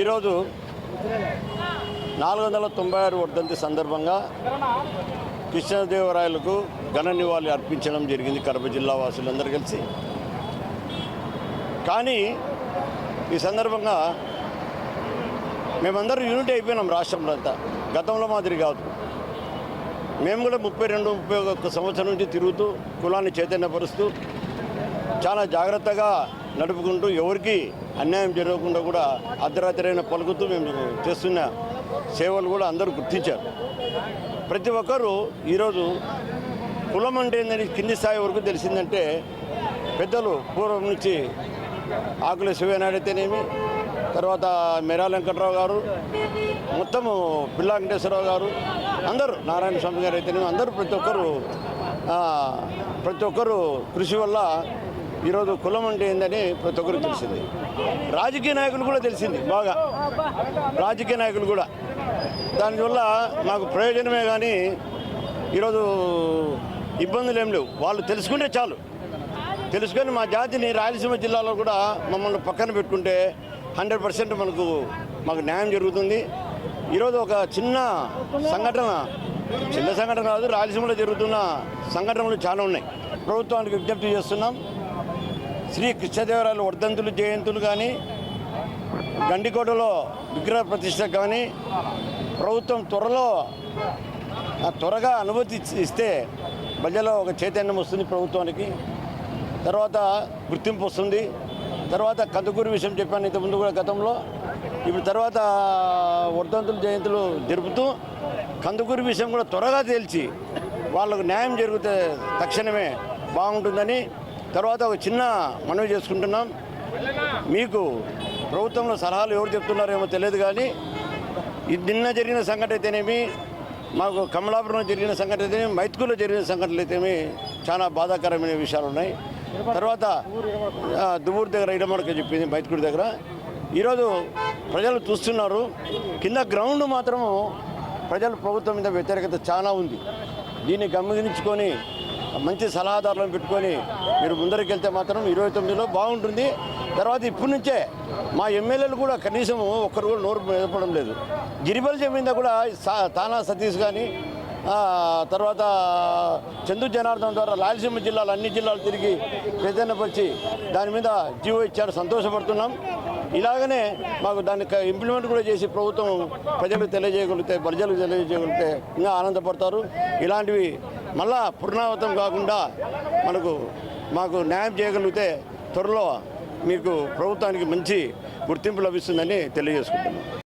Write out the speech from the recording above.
ఈరోజు నాలుగు వందల తొంభై ఆరు వర్ధంతి సందర్భంగా కృష్ణదేవరాయలకు ఘన నివాళి అర్పించడం జరిగింది కడప జిల్లా వాసులందరూ కలిసి. కానీ ఈ సందర్భంగా మేమందరూ యూనిట్ అయిపోయినాం రాష్ట్రంలో అంతా. గతంలో మాదిరి కాదు. మేము కూడా ముప్పై రెండు ముప్పై ఒక్క సంవత్సరం నుంచి తిరుగుతూ కులాన్ని చైతన్యపరుస్తూ చాలా జాగ్రత్తగా నడుపుకుంటూ ఎవరికి అన్యాయం జరగకుండా కూడా అర్ధరాత్రైన పలుకుతూ మేము చేస్తున్న సేవలు కూడా అందరూ గుర్తించారు. ప్రతి ఒక్కరూ ఈరోజు కులం అంటే ఏంటని కింది స్థాయి వరకు తెలిసిందంటే పెద్దలు పూర్వం నుంచి ఆకుల శివనాడైతేనేమి తర్వాత మెరా వెంకట్రావు గారు మొత్తము పిల్లా వెంకటేశ్వరరావు గారు అందరూ నారాయణ స్వామి గారు అయితేనేమి అందరూ ప్రతి ఒక్కరు ప్రతి ఒక్కరు కృషి వల్ల ఈరోజు కులం అంటే ఏందని ప్రతి ఒక్కరికి తెలిసింది. రాజకీయ నాయకులు కూడా తెలిసింది బాగా. రాజకీయ నాయకులు కూడా. దానివల్ల మాకు ప్రయోజనమే కానీ ఈరోజు ఇబ్బందులు ఏం లేవు. వాళ్ళు తెలుసుకుంటే చాలు. తెలుసుకొని మా జాతిని రాయలసీమ జిల్లాలో కూడా మమ్మల్ని పక్కన పెట్టుకుంటే హండ్రెడ్ పర్సెంట్ మనకు మాకు న్యాయం జరుగుతుంది. ఈరోజు ఒక చిన్న సంఘటన చిన్న సంఘటన కాదు రాయలసీమలో జరుగుతున్న సంఘటనలు చాలా ఉన్నాయి. ప్రభుత్వానికి విజ్ఞప్తి చేస్తున్నాం. శ్రీ కృష్ణదేవరాయలు వర్ధంతులు జయంతులు కానీ గండికోటలో విగ్రహ ప్రతిష్ట కానీ ప్రభుత్వం త్వరలో త్వరగా అనుమతి ఇస్తే మధ్యలో ఒక చైతన్యం వస్తుంది ప్రభుత్వానికి. తర్వాత గుర్తింపు వస్తుంది. తర్వాత కందుకూరి విషయం చెప్పాను ఇంతకుముందు కూడా గతంలో. ఇప్పుడు తర్వాత వర్ధంతుల జయంతులు జరుపుతూ కందుకూరి విషయం కూడా త్వరగా తేల్చి వాళ్ళకు న్యాయం జరిగితే తక్షణమే బాగుంటుందని తర్వాత ఒక చిన్న మనవి చేసుకుంటున్నాం. మీకు ప్రభుత్వంలో సలహాలు ఎవరు చెప్తున్నారేమో తెలియదు కానీ ఇది నిన్న జరిగిన సంఘటన అయితేనేమి మాకు కమలాపురంలో జరిగిన సంఘటన అయితేనేమి మైత్కూరులో జరిగిన సంఘటనలు అయితేనేమి చాలా బాధాకరమైన విషయాలు ఉన్నాయి. తర్వాత దువ్వూరు దగ్గర ఇడమడక చెప్పింది మైత్కూరు దగ్గర. ఈరోజు ప్రజలు చూస్తున్నారు. కింద గ్రౌండ్ మాత్రం ప్రజలు ప్రభుత్వం మీద వ్యతిరేకత చాలా ఉంది. దీన్ని గమనించుకొని మంచి సలహాదారులను పెట్టుకొని మీరు ముందరికి వెళ్తే మాత్రం ఇరవై తొమ్మిదిలో బాగుంటుంది. తర్వాత ఇప్పటి నుంచే మా ఎమ్మెల్యేలు కూడా కనీసం ఒక్కరు కూడా నోరు మెదపడం లేదు. గిరిబల్ మీద కూడా సా- తానా సతీష్ కానీ తర్వాత చందు జనార్దన్ ద్వారా రాయలసీమ జిల్లాలు అన్ని జిల్లాలు తిరిగి ప్రజనపరిచి దాని మీద జీవో ఇచ్చారు. సంతోషపడుతున్నాం. ఇలాగనే మాకు దాన్ని ఇంప్లిమెంట్ కూడా చేసి ప్రభుత్వం ప్రజలకు తెలియజేయగలిగితే ప్రజలకు తెలియజేయగలిగితే ఇంకా ఆనందపడతారు. ఇలాంటివి మళ్ళా పునరావృతం కాకుండా మనకు మాకు న్యాయం చేయగలిగితే త్వరలో మీకు ప్రభుత్వానికి మంచి గుర్తింపు లభిస్తుందని తెలియజేసుకుంటున్నాను